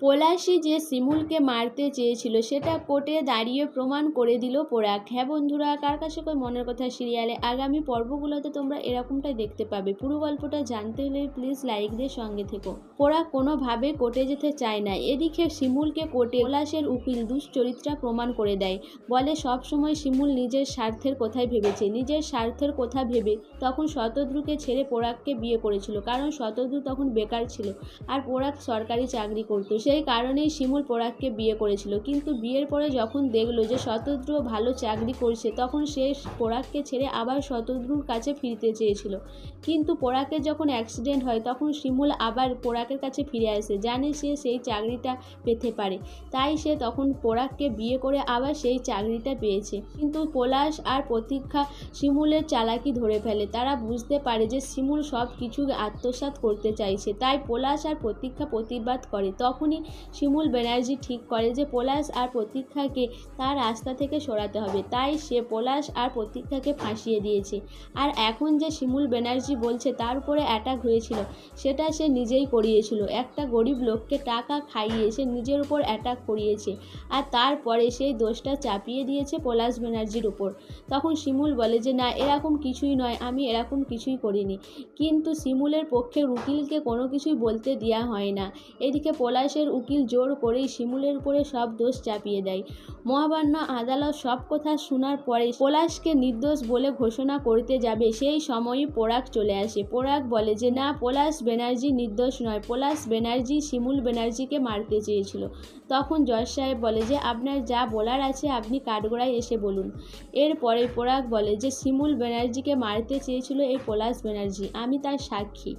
পলাশী যে শিমুলকে মারতে চেয়েছিল, সেটা কোর্টে দাঁড়িয়ে প্রমাণ করে দিল পোড়াক হ্যাঁ বন্ধুরা, কার কাছে কই মনের কথা? সিরিয়ালে আগামী পর্বগুলোতে তোমরা এরকমটাই দেখতে পাবে। পুরো গল্পটা জানতে হলে প্লিজ লাইক দিয়ে সঙ্গে থেকো। পোড়াক কোনোভাবে কোর্টে যেতে চায় না। এদিকে শিমুলকে কোর্টে পলাশের উকিল দুশ্চরিত্রা প্রমাণ করে দেয়। বলে, সব সময় শিমুল নিজের স্বার্থের কথাই ভেবেছে। নিজের স্বার্থের কথা ভেবে তখন শতদ্রুকে ছেড়ে পোড়াককে বিয়ে করেছিল। কারণ শতদ্রু তখন বেকার ছিল। আর পোড়াক সরকারি চাকরি করতো। সেই কারণেই শিমুল পোড়াককে বিয়ে করেছিল। কিন্তু বিয়ের পরে যখন দেখল যে শতদ্রু ভালো চাকরি করছে, তখন সে পোড়াককে ছেড়ে আবার শতদ্রুর কাছে ফিরতে চেয়েছিল। কিন্তু পোড়াকের যখন অ্যাক্সিডেন্ট হয়, তখন শিমুল আবার পোড়াকের কাছে ফিরে আসে। জানে সে সেই চাকরিটা পেতে পারে। তাই সে তখন পোড়াককে বিয়ে করে আবার সেই চাকরিটা পেয়েছে। কিন্তু পলাশ আর প্রতীক্ষা শিমুলের চালাকি ধরে ফেলে। তারা বুঝতে পারে যে শিমুল সব কিছু আত্মসাৎ করতে চাইছে। তাই পলাশ আর প্রতীক্ষা প্রতিবাদ করে। তখনই শিমুল ব্যানার্জি ঠিক করে যে পলাশ আর প্রতীক্ষাকে তার রাস্তা থেকে সরাতে হবে। তাই সে পলাশ আর প্রতীক্ষাকে ফাঁসিয়ে দিয়েছে। আর এখন যে শিমুল ব্যানার্জি বলছে, তার উপরে অ্যাটাক হয়েছিল, সেটা সে নিজেই করিয়েছিল। একটা গরিব লোককে টাকা খাইয়ে সে নিজের উপর অ্যাটাক করিয়েছে আর তারপরে সেই দোষটা চাপিয়ে দিয়েছে পলাশ ব্যানার্জির উপর। তখন শিমুল বলে যে, না, এরকম কিছুই নয়, আমি এরকম কিছুই করিনি। কিন্তু শিমুলের পক্ষে উকিলকে কোনো কিছুই বলতে দেওয়া হয় না। এদিকে পলাশের উকিল জোর করেই শিমুলের উপরে সব দোষ চাপিয়ে দেয়। মহামান্য আদালত সব কথা শোনার পরে পলাশকে নির্দোষ বলে ঘোষণা করতে যাবে, সেই সময়ই পোড়াক চলে আসে। পোড়াক বলে যে, না, পলাশ ব্যানার্জি নির্দোষ নয়। পলাশ ব্যানার্জি শিমুল ব্যানার্জিকে মারতে চেয়েছিল। তখন জজ সাহেব বলে যে, আপনার যা বলার আছে আপনি কাঠগড়ায় এসে বলুন। এরপরে পোড়াক বলে যে, শিমুল ব্যানার্জিকে মারতে চেয়েছিল এই পলাশ ব্যানার্জি, আমি তার সাক্ষী।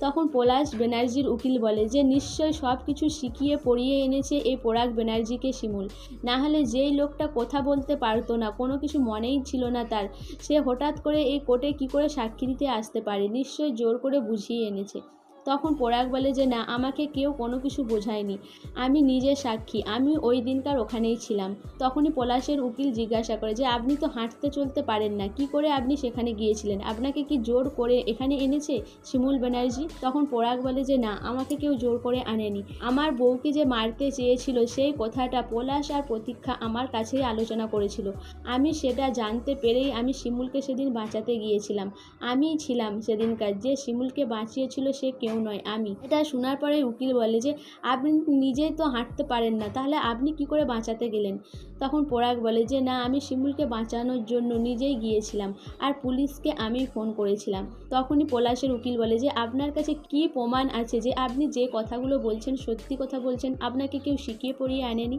তখন পলাশ ব্যানার্জির উকিল বলে যে, নিশ্চয় সব কিছু শিখিয়ে পড়িয়ে এনেছে এই পরাগ ব্যানার্জিকে শিমুল। না হলে যেই লোকটা কথা বলতে পারতো না, কোনো কিছু মনেই ছিল না তার। সে হঠাৎ করে এই কোর্টে কি করে সাক্ষী দিতে আসতে পারে, নিশ্চয় জোর করে বুঝিয়ে এনেছে। তখন পরাগ বলে যে, না, আমাকে কেউ কোনো কিছু বোঝায়নি। আমি নিজে সাক্ষী। আমি ওই দিনকার ওখানেই ছিলাম। তখনই পলাশের উকিল জিজ্ঞাসা করে যে, আপনি তো হাঁটতে চলতে পারেন না। কি করে আপনি সেখানে গিয়েছিলেন? আপনাকে কি জোর করে এখানে এনেছে শিমুল ব্যানার্জি তখন পরাগ বলে যে, না, আমাকে কেউ জোর করে আনেনি। আমার বউকে যে মারতে চেয়েছিল সেই কথাটা পলাশ আর প্রতীক্ষা আমার কাছেই আলোচনা করেছিল। আমি সেটা জানতে পেরেই আমি শিমুলকে সেদিন বাঁচাতে গিয়েছিলাম। আমিই ছিলাম সেদিনকার। যে শিমুলকে বাঁচিয়েছিল সে কেউ নয়, আমি। এটা শোনার পরে উকিল বলে যে, আপনি নিজেই তো হাঁটতে পারেন না, তাহলে আপনি কি করে বাঁচাতে গেলেন? তখন পোড়াক বলে যে, না, আমি শিমুলকে বাঁচানোর জন্য নিজেই গিয়েছিলাম আর পুলিশকে আমি ফোন করেছিলাম। তখনই পলাশের উকিল বলে যে, আপনার কাছে কি প্রমাণ আছে যে, আপনি যে কথাগুলো বলছেন, সত্যি কথা বলছেন, আপনাকে কেউ শিখিয়ে পড়িয়ে আনেনি?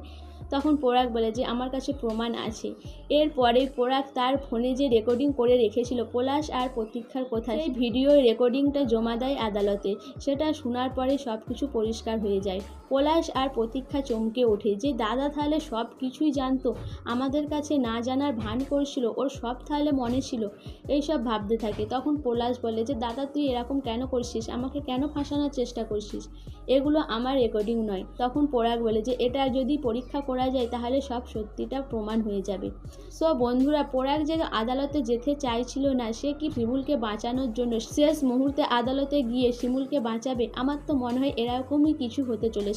তখন পোড়াক বলে যে, আমার কাছে প্রমাণ আছে। এরপরে পোড়াক তার ফোনে যে রেকর্ডিং করে রেখেছিল, পলাশ আর প্রতীক্ষার কথা ভিডিও রেকর্ডিংটা জমা দেয় আদালতে। সেটা শোনার পরে সব কিছু পরিষ্কার হয়ে যায়। পলাশ আর প্রতীক্ষা চমকে ওঠে যে, দাদা তাহলে সব কিছুই জানতো। আমাদের কাছে না জানার ভান করছিল, ওর সব তাহলে মনে ছিল। এইসব ভাবতে থাকে। তখন পলাশ বলে যে, দাদা, তুই এরকম কেন করছিস? আমাকে কেন ফাঁসানোর চেষ্টা করছিস? এগুলো আমার রেকর্ডিং নয়। তখন পোড়াক বলে যে, এটা যদি পরীক্ষা করা যায়, তাহলে সব সত্যিটা প্রমাণ হয়ে যাবে। সো বন্ধুরা পোড়াক যে আদালতে যেতে চাইছিল না, সে কি শিমুলকে বাঁচানোর জন্য? শেষ মুহূর্তে আদালতে গিয়ে শিমুলকে বাঁচাবে? আমার তো মনে হয় এরকমই কিছু হতে চলেছে।